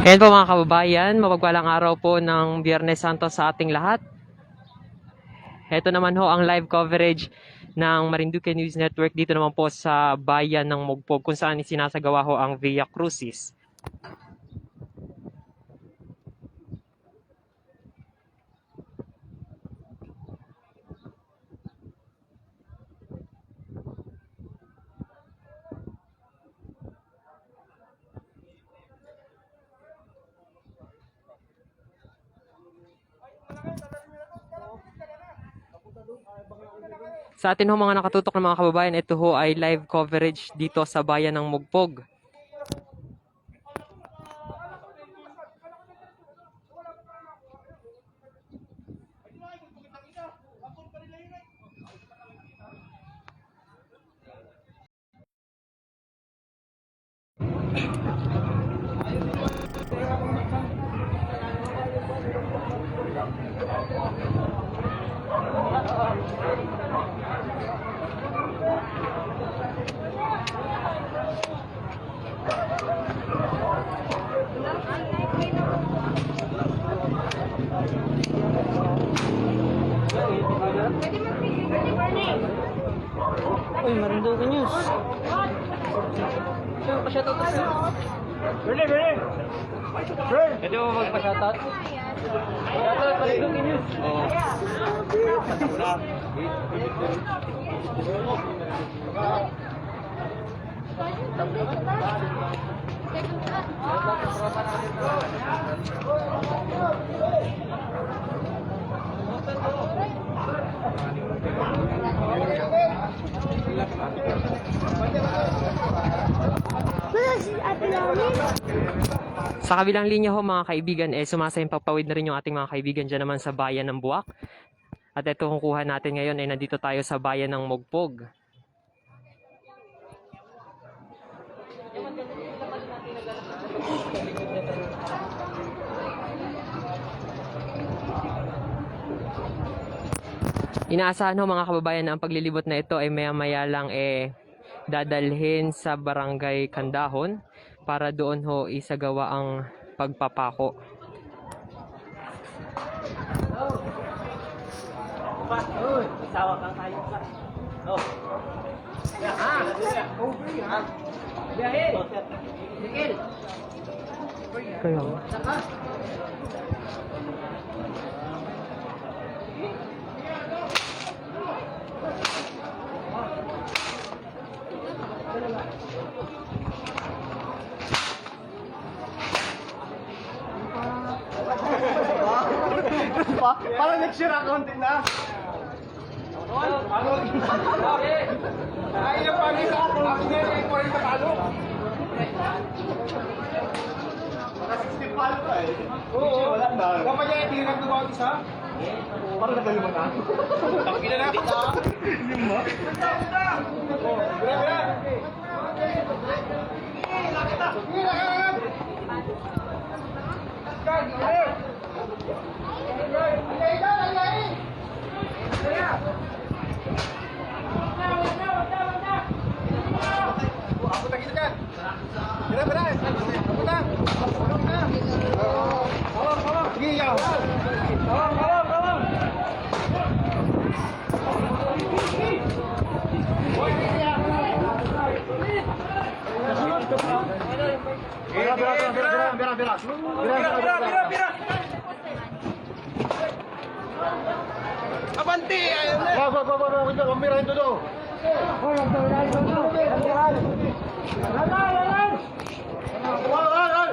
Ayan po mga kababayan, mapagpalang araw po ng Biyernes Santo sa ating lahat. Ito naman ho ang live coverage ng Marinduque News Network dito naman po sa bayan ng Mugpog kung saan sinasagawa ho ang Via Crucis. Sa atin ho mga nakatutok na mga kababayan, ito ho ay live coverage dito sa bayan ng Mugpog. Uy, Marinduque News. Sino pa shoutout to? Bernie, Bernie! Bernie! Pwede mo magpa-shoutout? Shoutout Marinduque News. Oo. Sa kabilang linya ho mga kaibigan, eh, sumasayang papawid na rin yung ating mga kaibigan dyan naman sa bayan ng Buwak. At ito kukuha natin ngayon ay nandito tayo sa bayan ng Mugpog. Inaasahan ho mga kababayan na ang paglilibot na ito ay maya-maya lang eh dadalhin sa barangay Kandahon para doon ho isagawa ang pagpapako. Oh. Kaya Pa parang next year accounting na. Ano? Ay, yung pagi sa accounting na yung 40 talo. Baka 60 palo ka eh. Oo. Wala na. Kapag niya hindi nagtuwa isa? Parang nagalima na. Tangina na. Yung ba? Oh. Ako na kita dyan. Bira, bira. Ako na. Bira, bira, bira, bira, bira, bira, bira, bira, bira, bira, bira, bira, bira, bira, bira, bira, bira, Avanti! Bawa, bawa, bawa, bawa, ito, itu to do. Wow, wow, wow!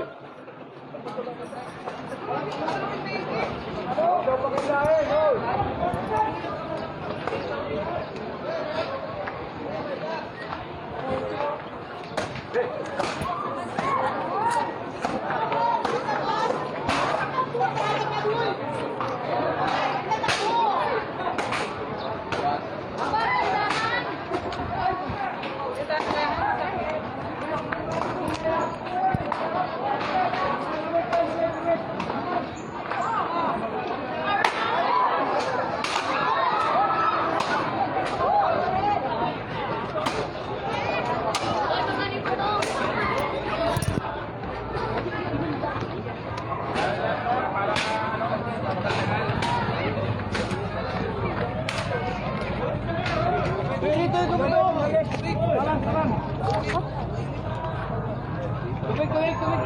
Tubig, tubig, tubig.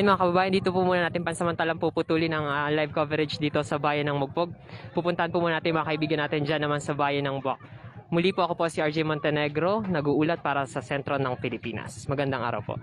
Ayun mga kababayan, dito po muna natin pansamantalang puputulin ang ah, live coverage dito sa bayan ng Mugpog. Pupuntahan po muna natin mga kaibigan natin dyan naman sa bayan ng Buwak. Muli po ako po si RJ Montenegro, nag-uulat para sa sentro ng Pilipinas. Magandang araw po.